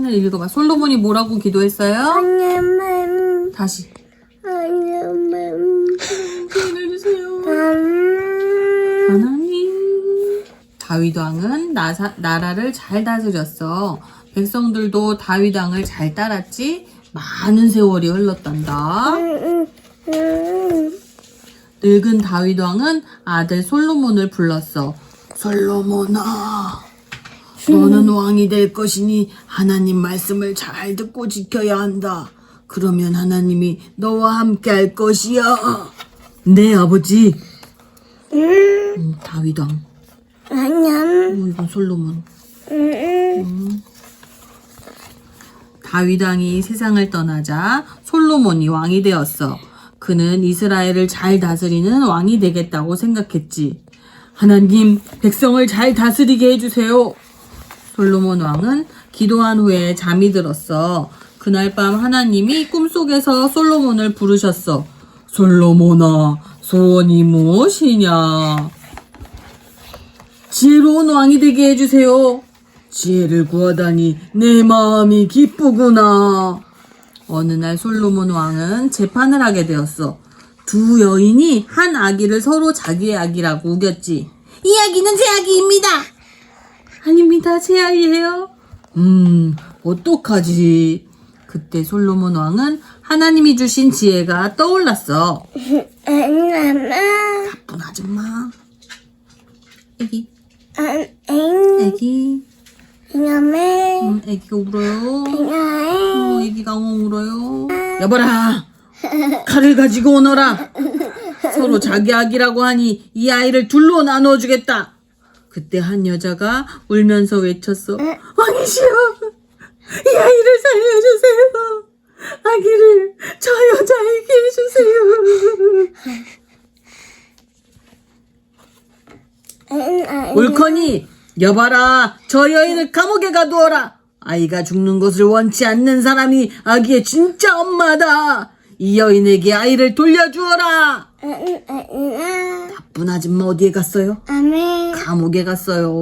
하늘 읽어봐. 솔로몬이 뭐라고 기도했어요? 하나님, 다시. 하나님, 표현해 주세요. 음, 하나님. 다윗 왕은 나사, 나라를 잘 다스렸어. 백성들도 다윗 왕을 잘 따랐지. 많은 세월이 흘렀단다. 음, 음, 늙은 다윗 왕은 아들 솔로몬을 불렀어. 솔로몬아, 너는 왕이 될 것이니 하나님 말씀을 잘 듣고 지켜야 한다. 그러면 하나님이 너와 함께 할 것이야. 네, 아버지. 음, 음, 다윗 왕. 하나님, 어, 이건 솔로몬. 음, 다윗 왕이 세상을 떠나자 솔로몬이 왕이 되었어. 그는 이스라엘을 잘 다스리는 왕이 되겠다고 생각했지. 하나님, 백성을 잘 다스리게 해주세요. 솔로몬 왕은 기도한 후에 잠이 들었어. 그날 밤 하나님이 꿈속에서 솔로몬을 부르셨어. 솔로몬아, 소원이 무엇이냐? 지혜로운 왕이 되게 해주세요. 지혜를 구하다니 내 마음이 기쁘구나. 어느 날 솔로몬 왕은 재판을 하게 되었어. 두 여인이 한 아기를 서로 자기의 아기라고 우겼지. 이 아기는 제 아기입니다. 아닙니다. 제 아이예요. 음, 어떡하지? 그때 솔로몬 왕은 하나님이 주신 지혜가 떠올랐어. 하나님, 나쁜 아줌마. 애기, 하나님, 애기. 하나님, 음, 애기가 울어요. 하나님, 어, 애기가 엉엉 울어요. 여보라, 칼을 가지고 오너라. 서로 자기 아기라고 하니 이 아이를 둘로 나눠주겠다. 그때 한 여자가 울면서 외쳤어. 왕이시여, 이 아이를 살려주세요. 아기를 저 여자에게 해주세요. 하나님, 옳거니 여봐라 저 여인을 감옥에 가두어라 아이가 죽는 것을 원치 않는 사람이 아기의 진짜 엄마다 이 여인에게 아이를 돌려주어라 하 나쁜 아줌마 어디에 갔어요? 아멘. 감옥에 갔어요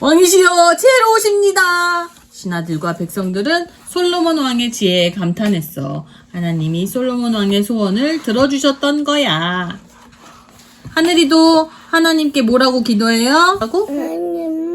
왕이시여 지혜로우십니다 신하들과 백성들은 솔로몬 왕의 지혜에 감탄했어 하나님이 솔로몬 왕의 소원을 들어주셨던 거야 하늘이도 하나님께 뭐라고 기도해요? 보내요. 하나님,